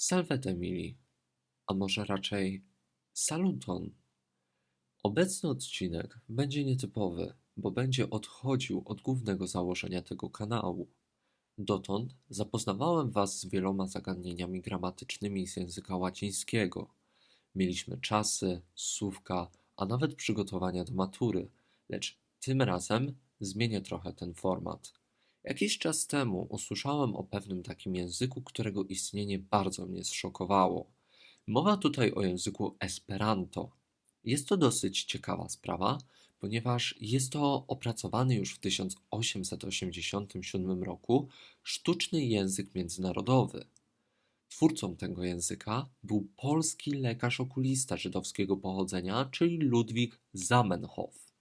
Salvet Emili, a może raczej Saluton. Obecny odcinek będzie nietypowy, bo będzie odchodził od głównego założenia tego kanału. Dotąd zapoznawałem Was z wieloma zagadnieniami gramatycznymi z języka łacińskiego. Mieliśmy czasy, słówka, a nawet przygotowania do matury, lecz tym razem zmienię trochę ten format. Jakiś czas temu usłyszałem o pewnym takim języku, którego istnienie bardzo mnie zszokowało. Mowa tutaj o języku Esperanto. Jest to dosyć ciekawa sprawa, ponieważ jest to opracowany już w 1887 roku sztuczny język międzynarodowy. Twórcą tego języka był polski lekarz okulista żydowskiego pochodzenia, czyli Ludwik Zamenhof.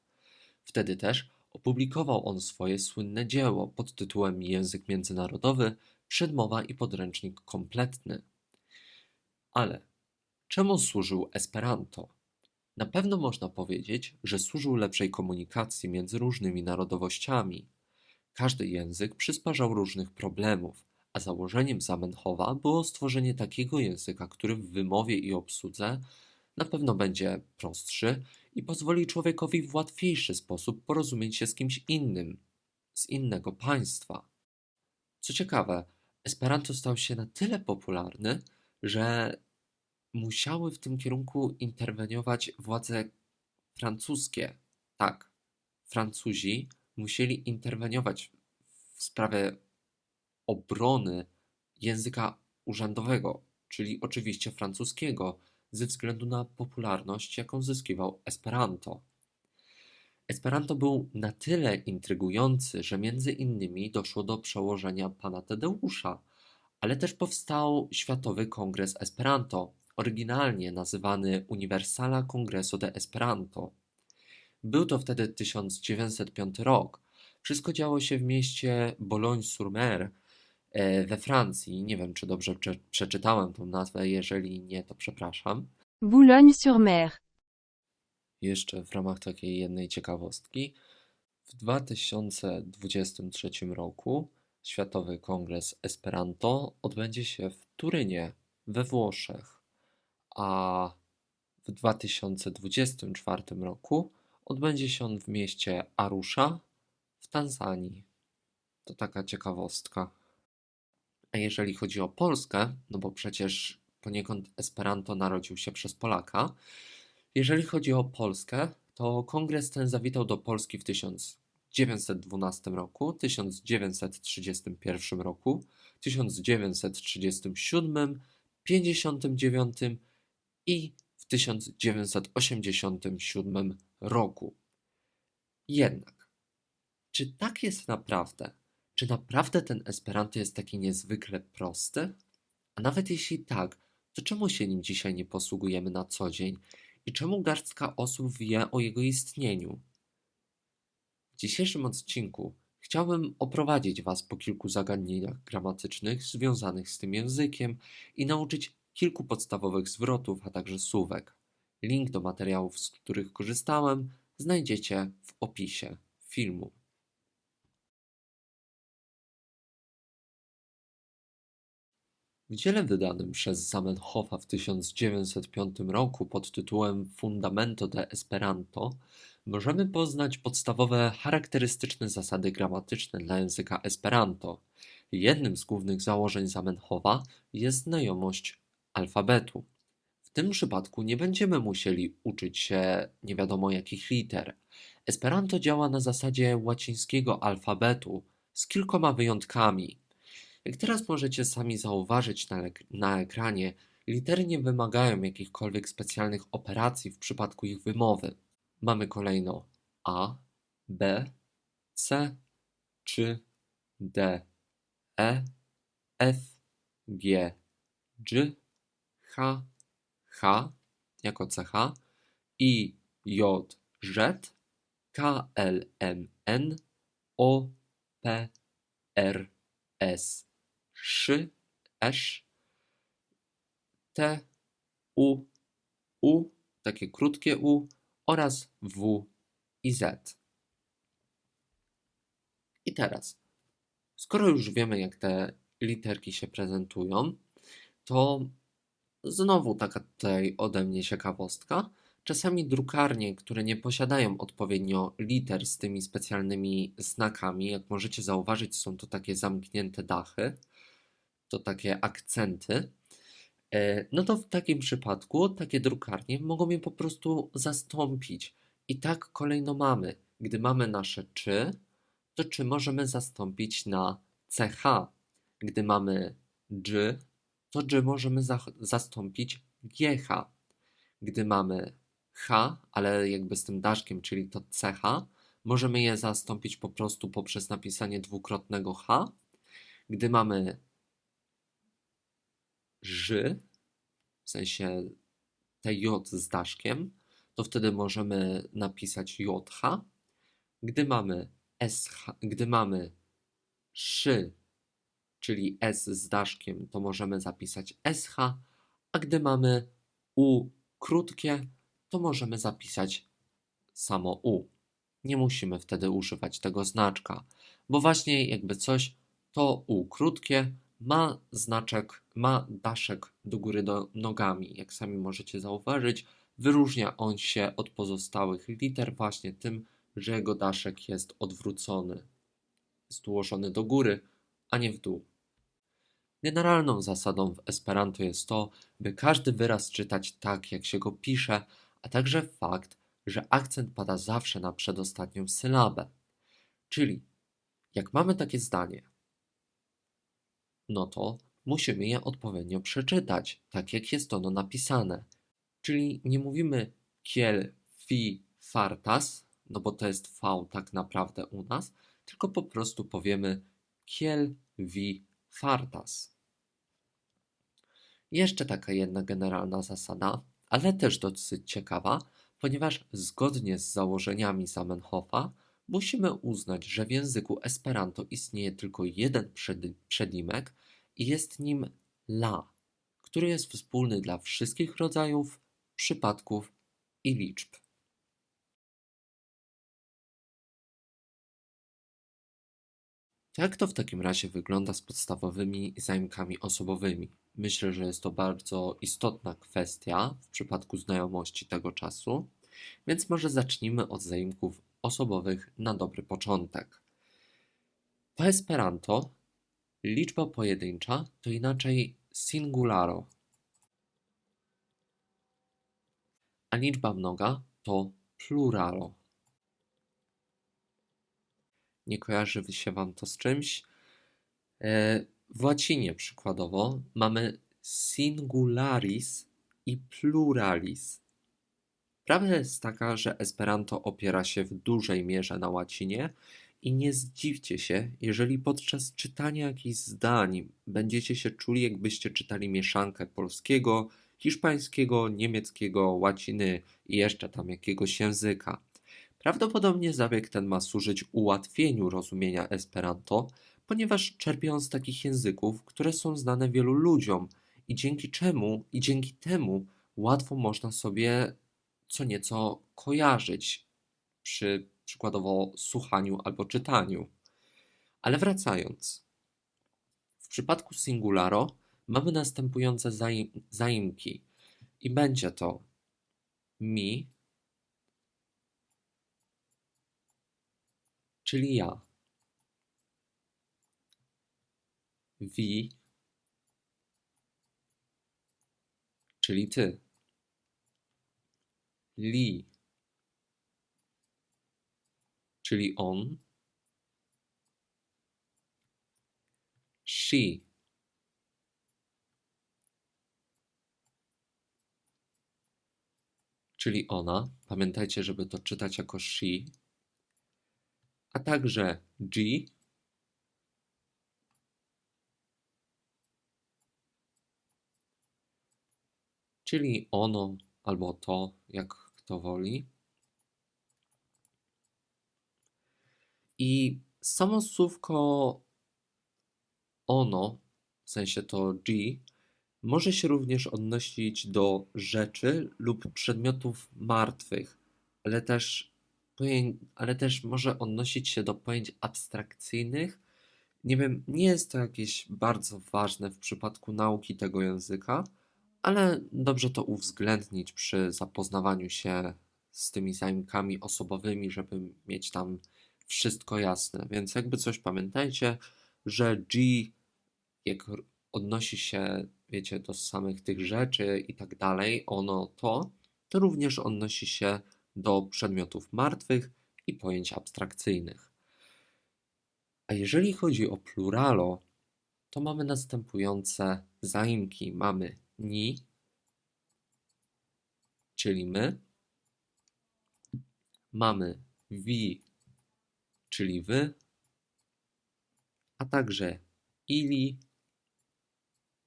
Wtedy też opublikował on swoje słynne dzieło pod tytułem Język międzynarodowy, przedmowa i podręcznik kompletny. Ale czemu służył Esperanto? Na pewno można powiedzieć, że służył lepszej komunikacji między różnymi narodowościami. Każdy język przysparzał różnych problemów, a założeniem Zamenhofa było stworzenie takiego języka, który w wymowie i obsłudze na pewno będzie prostszy i pozwoli człowiekowi w łatwiejszy sposób porozumieć się z kimś innym, z innego państwa. Co ciekawe, Esperanto stał się na tyle popularny, że musiały w tym kierunku interweniować władze francuskie. Tak, Francuzi musieli interweniować w sprawie obrony języka urzędowego, czyli oczywiście francuskiego, ze względu na popularność, jaką zyskiwał Esperanto. Esperanto był na tyle intrygujący, że między innymi doszło do przełożenia pana Tadeusza, ale też powstał Światowy Kongres Esperanto, oryginalnie nazywany Universala Congreso de Esperanto. Był to wtedy 1905 rok. Wszystko działo się w mieście Boulogne-sur-Mer we Francji. Nie wiem, czy dobrze prze przeczytałem tą nazwę, jeżeli nie, to przepraszam. Boulogne-sur-Mer. Jeszcze w ramach takiej jednej ciekawostki. W 2023 roku Światowy Kongres Esperanto odbędzie się w Turynie, we Włoszech a w 2024 roku odbędzie się on w mieście Arusha w Tanzanii. To taka ciekawostka. A jeżeli chodzi o Polskę, no bo przecież poniekąd Esperanto narodził się przez Polaka, jeżeli chodzi o Polskę, to kongres ten zawitał do Polski w 1912 roku, 1931 roku, 1937, 59 i w 1987 roku. Jednak, czy tak jest naprawdę? Czy naprawdę ten Esperanto jest taki niezwykle prosty? A nawet jeśli tak, to czemu się nim dzisiaj nie posługujemy na co dzień i czemu garstka osób wie o jego istnieniu? W dzisiejszym odcinku chciałbym oprowadzić Was po kilku zagadnieniach gramatycznych związanych z tym językiem i nauczyć kilku podstawowych zwrotów, a także słówek. Link do materiałów, z których korzystałem, znajdziecie w opisie filmu. W dziele wydanym przez Zamenhofa w 1905 roku pod tytułem Fundamento de Esperanto możemy poznać podstawowe charakterystyczne zasady gramatyczne dla języka Esperanto. Jednym z głównych założeń Zamenhofa jest znajomość alfabetu. W tym przypadku nie będziemy musieli uczyć się nie wiadomo jakich liter. Esperanto działa na zasadzie łacińskiego alfabetu z kilkoma wyjątkami. Jak teraz możecie sami zauważyć na, na ekranie, litery nie wymagają jakichkolwiek specjalnych operacji w przypadku ich wymowy. Mamy kolejno A, B, C, 3, D, E, F, G, G, H, H jako cecha, I, J, Z, K, L, M, N, O, P, R, S, Sz, Esz, T, U, U, takie krótkie U oraz W i Z. I teraz, skoro już wiemy, jak te literki się prezentują, to znowu taka tutaj ode mnie ciekawostka. Czasami drukarnie, które nie posiadają odpowiednio liter z tymi specjalnymi znakami, jak możecie zauważyć, są to takie zamknięte dachy, to takie akcenty. E, No to w takim przypadku takie drukarnie mogą je po prostu zastąpić. I tak kolejno mamy. Gdy mamy nasze czy, to czy możemy zastąpić na ch. Gdy mamy dż, to dż możemy za- zastąpić gh. Gdy mamy h, ale jakby z tym daszkiem, czyli to ch, możemy je zastąpić po prostu poprzez napisanie dwukrotnego h. Gdy mamy ż, w sensie te j z daszkiem, to wtedy możemy napisać jh. Gdy mamy sh, gdy mamy szy, czyli s z daszkiem, to możemy zapisać sh, a gdy mamy u krótkie, to możemy zapisać samo u. Nie musimy wtedy używać tego znaczka, bo właśnie jakby coś to u krótkie ma znaczek, ma daszek do góry do nogami. Jak sami możecie zauważyć, wyróżnia on się od pozostałych liter właśnie tym, że jego daszek jest odwrócony. Jest ułożony do góry, a nie w dół. Generalną zasadą w Esperanto jest to, by każdy wyraz czytać tak, jak się go pisze, a także fakt, że akcent pada zawsze na przedostatnią sylabę. Czyli, jak mamy takie zdanie, no to musimy je odpowiednio przeczytać, tak jak jest ono napisane. Czyli nie mówimy kiel fi fartas, no bo to jest V tak naprawdę u nas, tylko po prostu powiemy kiel vi fartas. Jeszcze taka jedna generalna zasada, ale też dosyć ciekawa, ponieważ zgodnie z założeniami Zamenhofa musimy uznać, że w języku Esperanto istnieje tylko jeden przed- przedimek i jest nim la, który jest wspólny dla wszystkich rodzajów, przypadków i liczb. Jak to w takim razie wygląda z podstawowymi zaimkami osobowymi? Myślę, że jest to bardzo istotna kwestia w przypadku znajomości tego czasu, więc może zacznijmy od zaimków osobowych na dobry początek. Po Esperanto liczba pojedyncza to inaczej singularo, a liczba mnoga to pluralo. Nie kojarzy się Wam to z czymś? E, W łacinie przykładowo mamy singularis i pluralis. Prawda jest taka, że Esperanto opiera się w dużej mierze na łacinie i nie zdziwcie się, jeżeli podczas czytania jakichś zdań będziecie się czuli, jakbyście czytali mieszankę polskiego, hiszpańskiego, niemieckiego, łaciny i jeszcze tam jakiegoś języka. Prawdopodobnie zabieg ten ma służyć ułatwieniu rozumienia Esperanto, ponieważ czerpie on z takich języków, które są znane wielu ludziom i dzięki czemu i dzięki temu łatwo można sobie co nieco kojarzyć przy przykładowo słuchaniu albo czytaniu. Ale wracając. W przypadku singularo mamy następujące zaim, zaimki i będzie to mi, czyli ja. Vi, czyli ty. Li, czyli on. She, czyli ona. Pamiętajcie, żeby to czytać jako she. A także G, czyli ono albo to, jak kto woli. I samo słówko ono, w sensie to G, może się również odnosić do rzeczy lub przedmiotów martwych, ale też, ale też może odnosić się do pojęć abstrakcyjnych Nie wiem, nie jest to jakieś bardzo ważne w przypadku nauki tego języka, ale dobrze to uwzględnić przy zapoznawaniu się z tymi zaimkami osobowymi, żeby mieć tam wszystko jasne. Więc jakby coś pamiętajcie, że G, jak odnosi się, wiecie, do samych tych rzeczy i tak dalej, ono, to, to również odnosi się do przedmiotów martwych i pojęć abstrakcyjnych. A jeżeli chodzi o pluralo, to mamy następujące zaimki. Mamy ni, czyli my. Mamy wi, czyli wy. A także ili,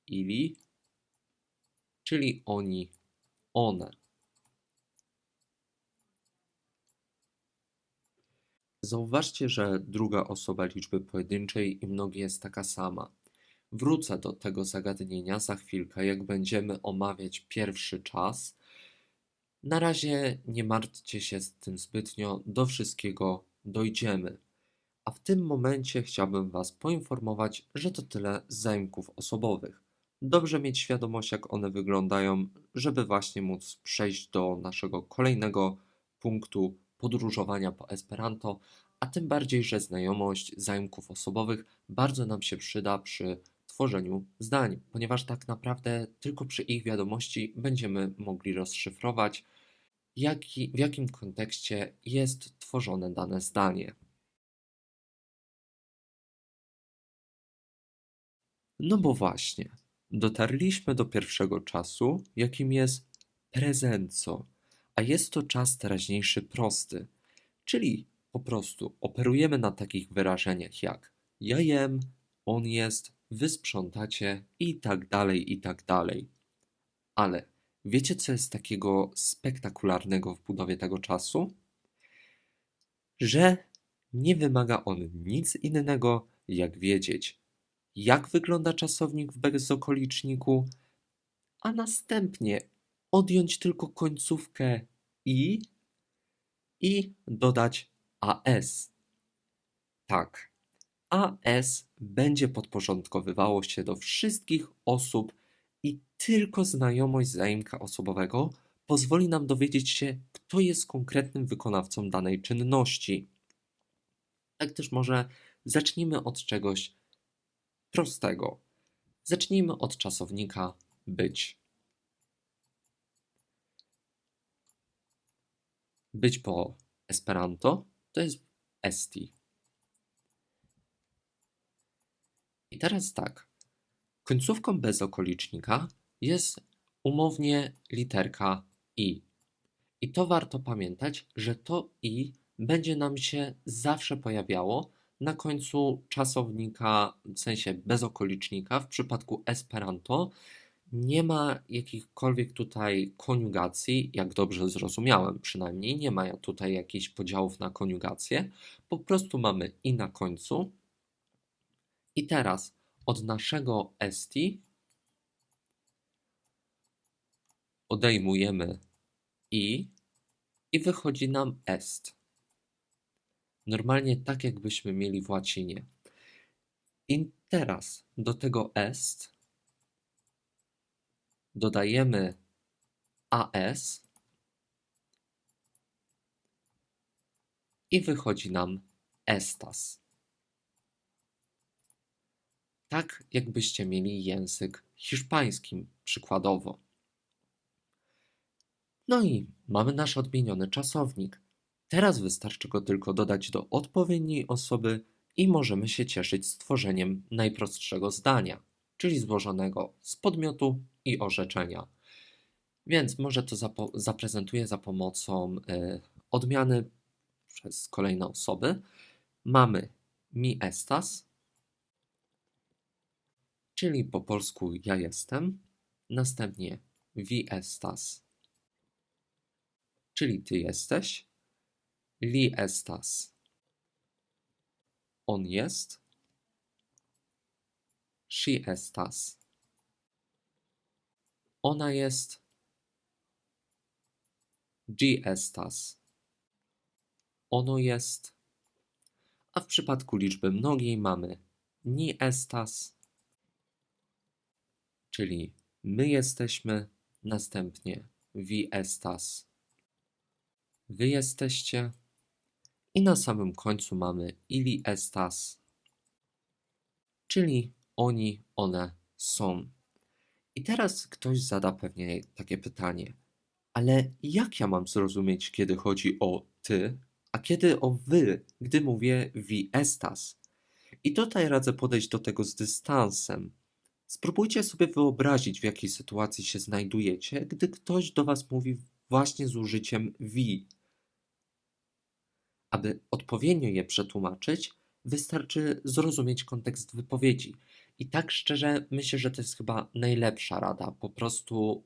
ili, czyli oni, one. Zauważcie, że druga osoba liczby pojedynczej i mnogiej jest taka sama. Wrócę do tego zagadnienia za chwilkę, jak będziemy omawiać pierwszy czas. Na razie nie martwcie się z tym zbytnio, do wszystkiego dojdziemy. A w tym momencie chciałbym Was poinformować, że to tyle z zaimków osobowych. Dobrze mieć świadomość, jak one wyglądają, żeby właśnie móc przejść do naszego kolejnego punktu podróżowania po Esperanto, a tym bardziej, że znajomość zaimków osobowych bardzo nam się przyda przy tworzeniu zdań, ponieważ tak naprawdę tylko przy ich wiadomości będziemy mogli rozszyfrować, jaki, w jakim kontekście jest tworzone dane zdanie. No bo właśnie, dotarliśmy do pierwszego czasu, jakim jest prezenco, a jest to czas teraźniejszy prosty, czyli po prostu operujemy na takich wyrażeniach jak ja jem, on jest, wy sprzątacie i tak dalej, i tak dalej. Ale wiecie, co jest takiego spektakularnego w budowie tego czasu? Że nie wymaga on nic innego, jak wiedzieć, jak wygląda czasownik w bezokoliczniku, a następnie odjąć tylko końcówkę i i dodać AS. Tak, AS będzie podporządkowywało się do wszystkich osób i tylko znajomość zaimka osobowego pozwoli nam dowiedzieć się, kto jest konkretnym wykonawcą danej czynności. Tak też może zacznijmy od czegoś prostego. Zacznijmy od czasownika być. Być po Esperanto to jest esti. I teraz tak. Końcówką bezokolicznika jest umownie literka i. I to warto pamiętać, że to i będzie nam się zawsze pojawiało na końcu czasownika, w sensie bezokolicznika. W przypadku Esperanto nie ma jakichkolwiek tutaj koniugacji, jak dobrze zrozumiałem przynajmniej. Nie ma tutaj jakichś podziałów na koniugację. Po prostu mamy i na końcu. I teraz od naszego esti odejmujemy i i wychodzi nam est. Normalnie tak, jakbyśmy mieli w łacinie. I teraz do tego est dodajemy as i wychodzi nam estas. Tak, jakbyście mieli język hiszpański, przykładowo. No i mamy nasz odmieniony czasownik. Teraz wystarczy go tylko dodać do odpowiedniej osoby i możemy się cieszyć stworzeniem najprostszego zdania, czyli złożonego z podmiotu i orzeczenia. Więc może to zapo- zaprezentuję za pomocą y, odmiany przez kolejne osoby. Mamy mi estas, czyli po polsku ja jestem, następnie vi estas, czyli ty jesteś, li estas, on jest, she estas, ona jest, gi estas, ono jest, a w przypadku liczby mnogiej mamy ni estas, czyli my jesteśmy, następnie vi estas, wy jesteście i na samym końcu mamy ili estas, czyli oni, one są. I teraz ktoś zada pewnie takie pytanie, ale jak ja mam zrozumieć, kiedy chodzi o ty, a kiedy o wy, gdy mówię vi estas? I tutaj radzę podejść do tego z dystansem. Spróbujcie sobie wyobrazić, w jakiej sytuacji się znajdujecie, gdy ktoś do was mówi właśnie z użyciem vi. Aby odpowiednio je przetłumaczyć, wystarczy zrozumieć kontekst wypowiedzi. I tak szczerze myślę, że to jest chyba najlepsza rada. Po prostu,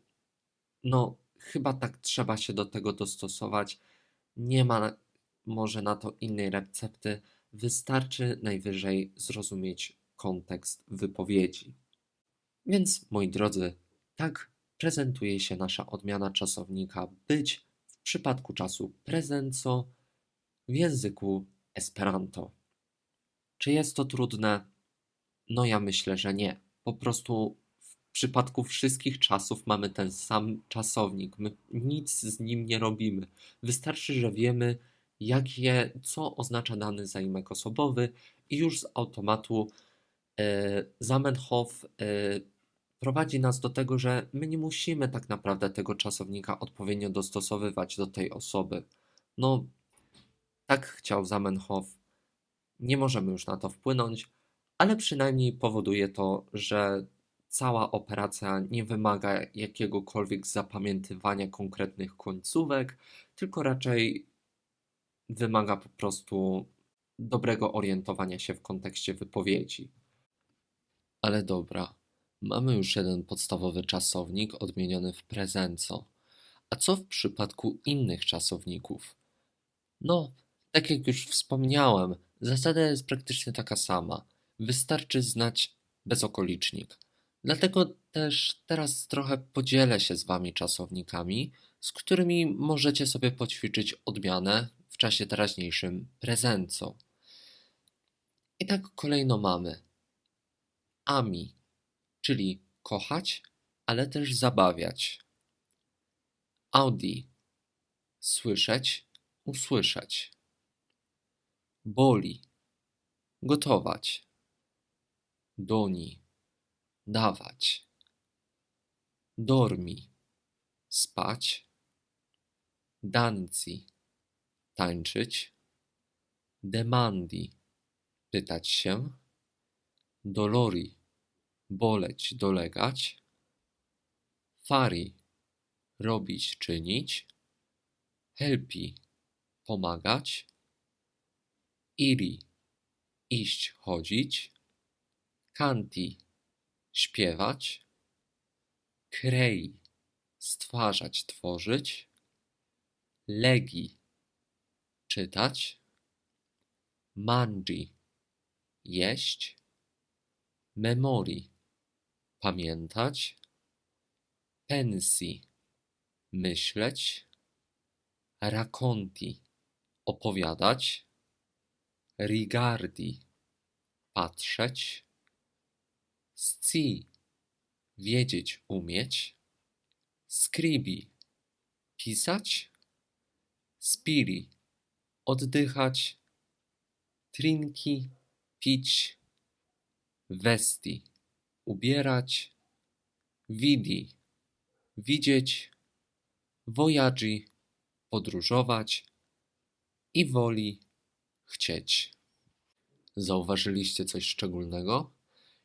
no, chyba tak trzeba się do tego dostosować. Nie ma może na to innej recepty. Wystarczy najwyżej zrozumieć kontekst wypowiedzi. Więc, moi drodzy, tak prezentuje się nasza odmiana czasownika być w przypadku czasu prezenco w języku Esperanto. Czy jest to trudne? No ja myślę, że nie. Po prostu w przypadku wszystkich czasów mamy ten sam czasownik. My nic z nim nie robimy. Wystarczy, że wiemy, jakie, co oznacza dany zaimek osobowy i już z automatu e, Zamenhof e, prowadzi nas do tego, że my nie musimy tak naprawdę tego czasownika odpowiednio dostosowywać do tej osoby. No, tak chciał Zamenhof. Nie możemy już na to wpłynąć, ale przynajmniej powoduje to, że cała operacja nie wymaga jakiegokolwiek zapamiętywania konkretnych końcówek, tylko raczej wymaga po prostu dobrego orientowania się w kontekście wypowiedzi. Ale dobra, mamy już jeden podstawowy czasownik odmieniony w prezenco. A co w przypadku innych czasowników? No, tak jak już wspomniałem, zasada jest praktycznie taka sama. Wystarczy znać bezokolicznik. Dlatego też teraz trochę podzielę się z Wami czasownikami, z którymi możecie sobie poćwiczyć odmianę w czasie teraźniejszym prezenco. I tak kolejno mamy ami, czyli kochać, ale też zabawiać. Audi, słyszeć, usłyszeć. Boli, gotować. Doni, dawać. Dormi, spać. Danci, tańczyć. Demandi, pytać się. Dolori, boleć, dolegać. Fari, robić, czynić. Helpi, pomagać. Iri, iść, chodzić. Kanti, śpiewać. Krei, stwarzać, tworzyć. Legi, czytać. Mangi, jeść. Memori, pamiętać. Pensi, myśleć. Raconti, opowiadać. Rigardi, patrzeć. Sci, wiedzieć, umieć. Scribi, pisać. Spiri, oddychać. Trinki, pić. Vesti, ubierać. Vidi, widzieć. Voyagi, podróżować. I woli, chcieć. Zauważyliście coś szczególnego?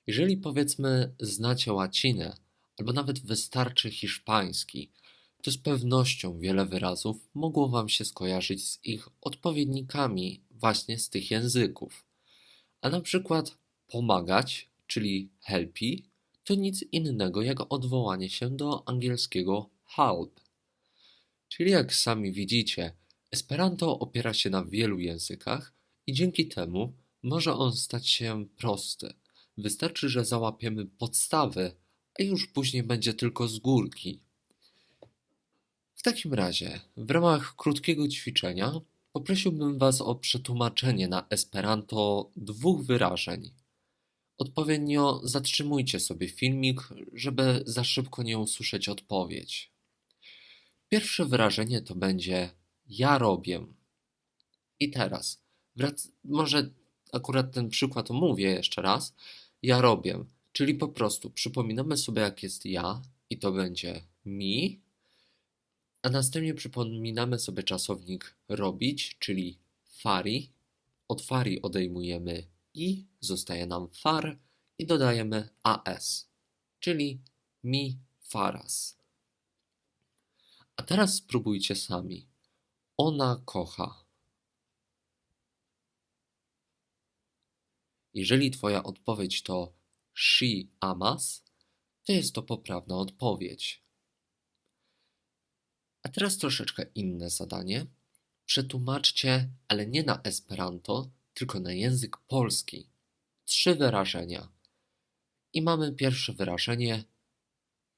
Jeżeli powiedzmy znacie łacinę, albo nawet wystarczy hiszpański, to z pewnością wiele wyrazów mogło Wam się skojarzyć z ich odpowiednikami właśnie z tych języków. A na przykład pomagać, czyli helpy, to nic innego jak odwołanie się do angielskiego help. Czyli jak sami widzicie, Esperanto opiera się na wielu językach i dzięki temu może on stać się prosty. Wystarczy, że załapiemy podstawy, a już później będzie tylko z górki. W takim razie, w ramach krótkiego ćwiczenia, poprosiłbym Was o przetłumaczenie na Esperanto dwóch wyrażeń. Odpowiednio zatrzymujcie sobie filmik, żeby za szybko nie usłyszeć odpowiedź. Pierwsze wyrażenie to będzie ja robię. I teraz, może akurat ten przykład omówię jeszcze raz. Ja robię, czyli po prostu przypominamy sobie, jak jest ja, i to będzie mi, a następnie przypominamy sobie czasownik robić, czyli fari. Od fari odejmujemy i, zostaje nam far i dodajemy as, czyli mi faras. A teraz spróbujcie sami. Ona kocha. Jeżeli Twoja odpowiedź to she amas, to jest to poprawna odpowiedź. A teraz troszeczkę inne zadanie. Przetłumaczcie, ale nie na Esperanto, tylko na język polski. Trzy wyrażenia. I mamy pierwsze wyrażenie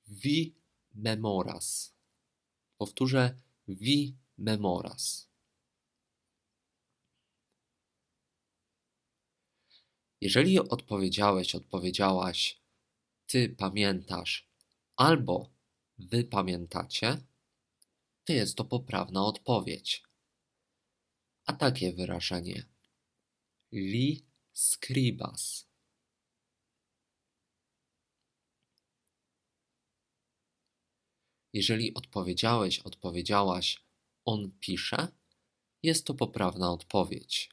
vi memoras. Powtórzę vi memoras. Jeżeli odpowiedziałeś, odpowiedziałaś ty pamiętasz albo wy pamiętacie, to jest to poprawna odpowiedź. A takie wyrażenie li scribas. Jeżeli odpowiedziałeś, odpowiedziałaś on pisze, jest to poprawna odpowiedź.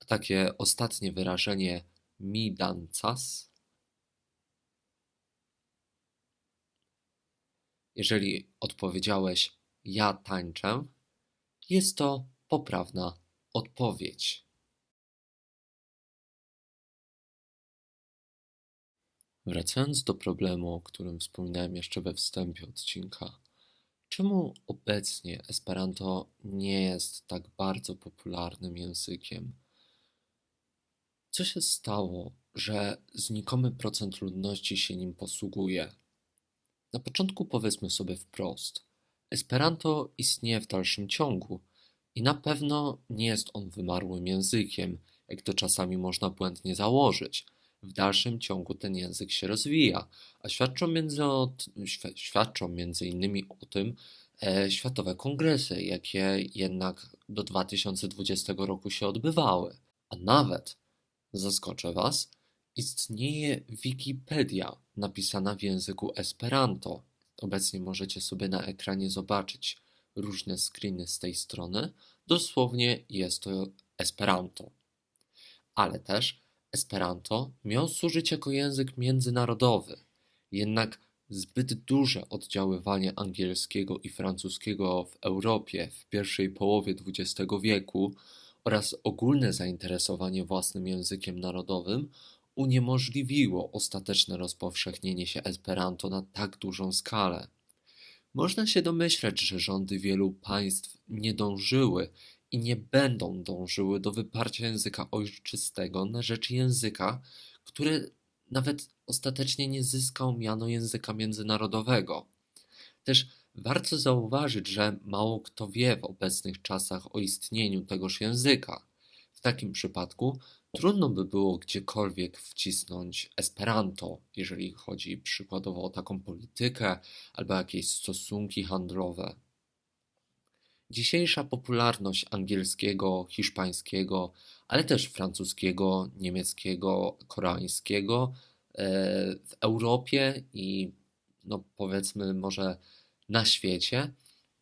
A takie ostatnie wyrażenie mi dancas. Jeżeli odpowiedziałeś ja tańczę, jest to poprawna odpowiedź. Wracając do problemu, o którym wspominałem jeszcze we wstępie odcinka, czemu obecnie Esperanto nie jest tak bardzo popularnym językiem? Co się stało, że znikomy procent ludności się nim posługuje? Na początku powiedzmy sobie wprost: Esperanto istnieje w dalszym ciągu i na pewno nie jest on wymarłym językiem, jak to czasami można błędnie założyć. W dalszym ciągu ten język się rozwija, a świadczą między, świadczą między innymi o tym e, światowe kongresy, jakie jednak do 2020 roku się odbywały. A nawet, zaskoczę Was, istnieje Wikipedia napisana w języku Esperanto. Obecnie możecie sobie na ekranie zobaczyć różne screeny z tej strony. Dosłownie jest to Esperanto. Ale też Esperanto miał służyć jako język międzynarodowy. Jednak zbyt duże oddziaływanie angielskiego i francuskiego w Europie w pierwszej połowie XX wieku oraz ogólne zainteresowanie własnym językiem narodowym uniemożliwiło ostateczne rozpowszechnienie się Esperanto na tak dużą skalę. Można się domyśleć, że rządy wielu państw nie dążyły i nie będą dążyły do wyparcia języka ojczystego na rzecz języka, który nawet ostatecznie nie zyskał miano języka międzynarodowego. Też warto zauważyć, że mało kto wie w obecnych czasach o istnieniu tegoż języka. W takim przypadku trudno by było gdziekolwiek wcisnąć Esperanto, jeżeli chodzi przykładowo o taką politykę albo jakieś stosunki handlowe. Dzisiejsza popularność angielskiego, hiszpańskiego, ale też francuskiego, niemieckiego, koreańskiego e, w Europie i no powiedzmy może na świecie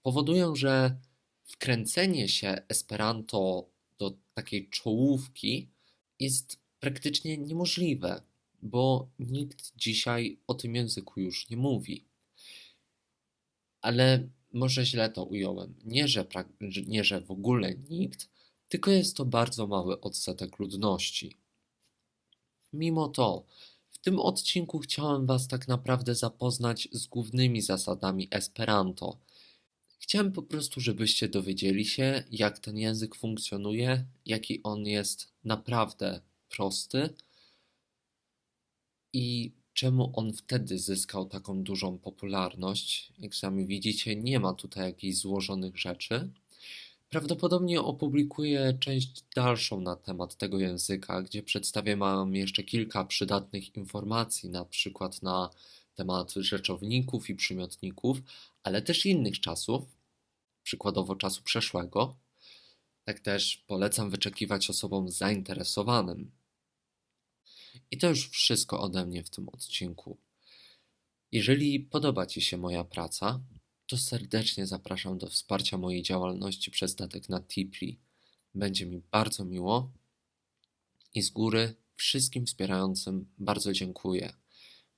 powodują, że wkręcenie się Esperanto do takiej czołówki jest praktycznie niemożliwe, bo nikt dzisiaj o tym języku już nie mówi. Ale może źle to ująłem. Nie że, nie, że w ogóle nikt, tylko jest to bardzo mały odsetek ludności. Mimo to, w tym odcinku chciałem Was tak naprawdę zapoznać z głównymi zasadami Esperanto. Chciałem po prostu, żebyście dowiedzieli się, jak ten język funkcjonuje, jaki on jest naprawdę prosty i czemu on wtedy zyskał taką dużą popularność. Jak sami widzicie, nie ma tutaj jakichś złożonych rzeczy. Prawdopodobnie opublikuję część dalszą na temat tego języka, gdzie przedstawię Wam jeszcze kilka przydatnych informacji, na przykład na temat rzeczowników i przymiotników, ale też innych czasów, przykładowo czasu przeszłego. Tak też polecam wyczekiwać osobom zainteresowanym. I to już wszystko ode mnie w tym odcinku. Jeżeli podoba Ci się moja praca, to serdecznie zapraszam do wsparcia mojej działalności przez datek na Tipli. Będzie mi bardzo miło i z góry wszystkim wspierającym bardzo dziękuję.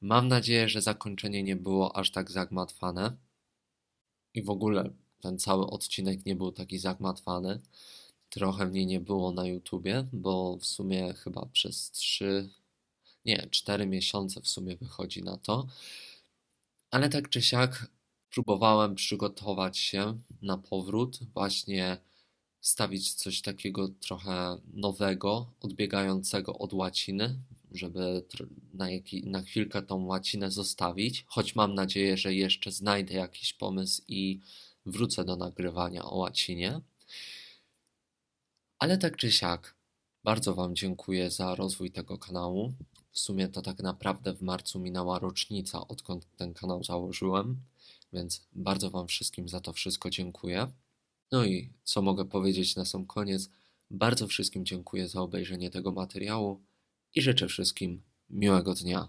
Mam nadzieję, że zakończenie nie było aż tak zagmatwane i w ogóle ten cały odcinek nie był taki zagmatwany. Trochę mnie nie było na YouTubie, bo w sumie chyba przez 3, nie, 4 miesiące w sumie wychodzi na to. Ale tak czy siak próbowałem przygotować się na powrót, właśnie stawić coś takiego trochę nowego, odbiegającego od łaciny, żeby na, jaki, na chwilkę tą łacinę zostawić, choć mam nadzieję, że jeszcze znajdę jakiś pomysł i wrócę do nagrywania o łacinie. Ale tak czy siak, bardzo Wam dziękuję za rozwój tego kanału. W sumie to tak naprawdę w marcu minęła rocznica, odkąd ten kanał założyłem, więc bardzo Wam wszystkim za to wszystko dziękuję. No i co mogę powiedzieć na sam koniec? Bardzo wszystkim dziękuję za obejrzenie tego materiału i życzę wszystkim miłego dnia.